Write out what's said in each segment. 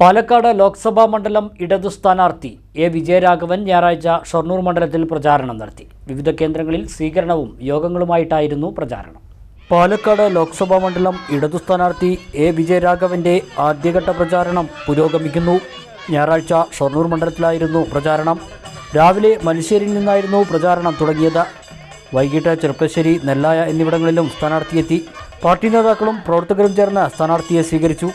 പാലക്കാട് ലോക്സഭാ മണ്ഡലം ഇടതു സ്ഥാനാർത്ഥി എ വിജയരാഘവൻ ഞായറാഴ്ച ഷൊർണൂർ മണ്ഡലത്തിൽ പ്രചാരണം നടത്തി. വിവിധ കേന്ദ്രങ്ങളിൽ സ്വീകരണവും യോഗങ്ങളുമായിട്ടായിരുന്നു പ്രചാരണം. പാലക്കാട് ലോക്സഭാ മണ്ഡലം ഇടതു സ്ഥാനാർത്ഥി എ വിജയരാഘവന്റെ ആദ്യഘട്ട പ്രചാരണം പുരോഗമിക്കുന്നു. ഞായറാഴ്ച ഷൊർണൂർ മണ്ഡലത്തിലായിരുന്നു പ്രചാരണം. രാവിലെ മനുഷ്യരിൽ നിന്നായിരുന്നു പ്രചാരണം തുടങ്ങിയത്. വൈകിട്ട് ചെറുപ്പശ്ശേരി നെല്ലായ എന്നിവിടങ്ങളിലും സ്ഥാനാർത്ഥിയെത്തി. പാർട്ടി നേതാക്കളും പ്രവർത്തകരും ചേർന്ന് സ്ഥാനാർത്ഥിയെ സ്വീകരിച്ചു.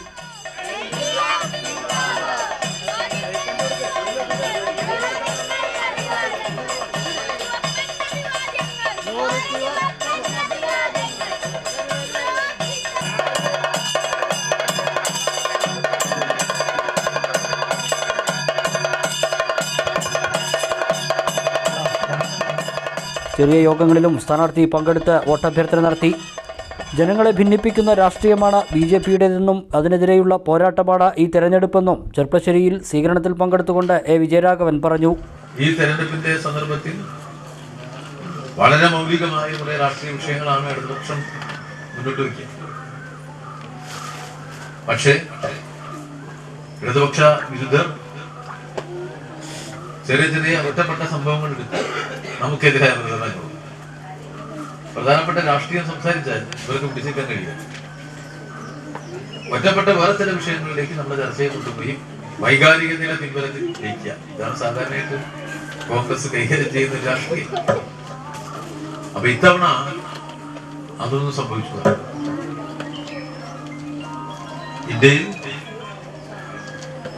ചെറിയ യോഗങ്ങളിലും സ്ഥാനാർത്ഥി പങ്കെടുത്ത് വോട്ടഭ്യർത്ഥന നടത്തി. ജനങ്ങളെ ഭിന്നിപ്പിക്കുന്ന രാഷ്ട്രീയമാണ് ബി ജെ പിയുടേതെന്നും അതിനെതിരെയുള്ള പോരാട്ടമാണ് ഈ തെരഞ്ഞെടുപ്പെന്നും ചെർപ്പശ്ശേരിയിൽ സ്വീകരണത്തിൽ പങ്കെടുത്തുകൊണ്ട് എ വിജയരാഘവൻ പറഞ്ഞു. ഈ തെരഞ്ഞെടുപ്പിന്റെ സന്ദർഭത്തിൽ വളരെ മൗലികമായ കുറെ രാഷ്ട്രീയ വിഷയങ്ങളാണ് ഇടതുപക്ഷം മുന്നോട്ട് വയ്ക്കുക പക്ഷേ ഇടതുപക്ഷ വിരുദ്ധർ ചെറിയ ചെറിയ ഒറ്റപ്പെട്ട സംഭവങ്ങൾ എടുത്ത് നമുക്കെതിരായ പ്രചരണങ്ങൾ പ്രധാനപ്പെട്ട രാഷ്ട്രീയം സംസാരിച്ചാൽ ഇവർക്ക് പിടിച്ചേക്കാൻ കഴിയില്ല. ഒറ്റപ്പെട്ട വേറെ ചില വിഷയങ്ങളിലേക്ക് നമ്മുടെ ചർച്ചയെ കൊണ്ടുപോയി വൈകാരിക നില പിൻബലത്തിൽ ജയിക്കുക. ഇതാണ് സാധാരണയായിട്ട് കോൺഗ്രസ് കൈകാര്യം ചെയ്യുന്ന രാഷ്ട്രീയം. അപ്പൊ ഇത്തവണ അതൊന്നും സംഭവിച്ചു ഇന്ത്യയിൽ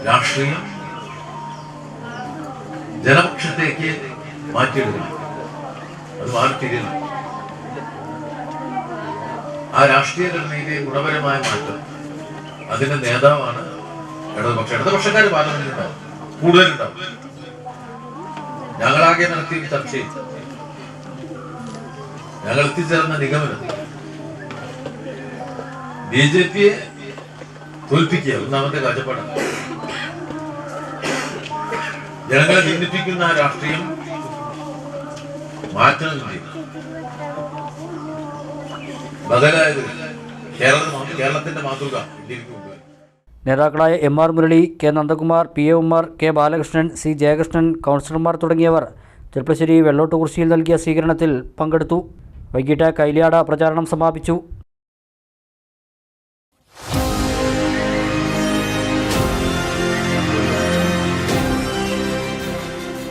രാഷ്ട്രീയം ജനപക്ഷത്തേക്ക് മാറ്റിയെടുക്കണം അത് മാറിത്തിരിയണം ആ രാഷ്ട്രീയ ഘടനയിലെ ഗുണപരമായ മാറ്റം അതിന്റെ നേതാവാണ് ഇടതുപക്ഷം. ഇടതുപക്ഷക്കാർ പാർലമെന്റിലുണ്ടാവും. കൂടുതലുണ്ടാവും. ഞങ്ങളാകെ നടത്തിയ ചർച്ചയിൽ ഞങ്ങൾ എത്തിച്ചേർന്ന നിഗമനം. ബി ജെ പിയെ തോൽപ്പിക്കുക ഒന്നാമത്തെ കാഴ്ചപ്പാടാണ്. ജനങ്ങളെ ഭിന്നിപ്പിക്കുന്ന ആ രാഷ്ട്രീയം മാറ്റണം ബദലായത് കേരളം കേരളത്തിന്റെ മാതൃക നേതാക്കളായ M R Murali K Nandakumar P A Ummer K Balakrishnan C Jayakrishnan കൗൺസിലർമാർ തുടങ്ങിയവർ ചെറുപ്പശ്ശേരി വെള്ളോട്ടുകുറിശിയിൽ നൽകിയ സ്വീകരണത്തിൽ പങ്കെടുത്തു. വൈകിട്ട് കൈലിയാട പ്രചാരണം സമാപിച്ചു.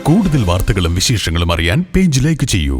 കൂടുതൽ വാർത്തകളും വിശേഷങ്ങളും അറിയാൻ പേജ് ലൈക്ക് ചെയ്യൂ.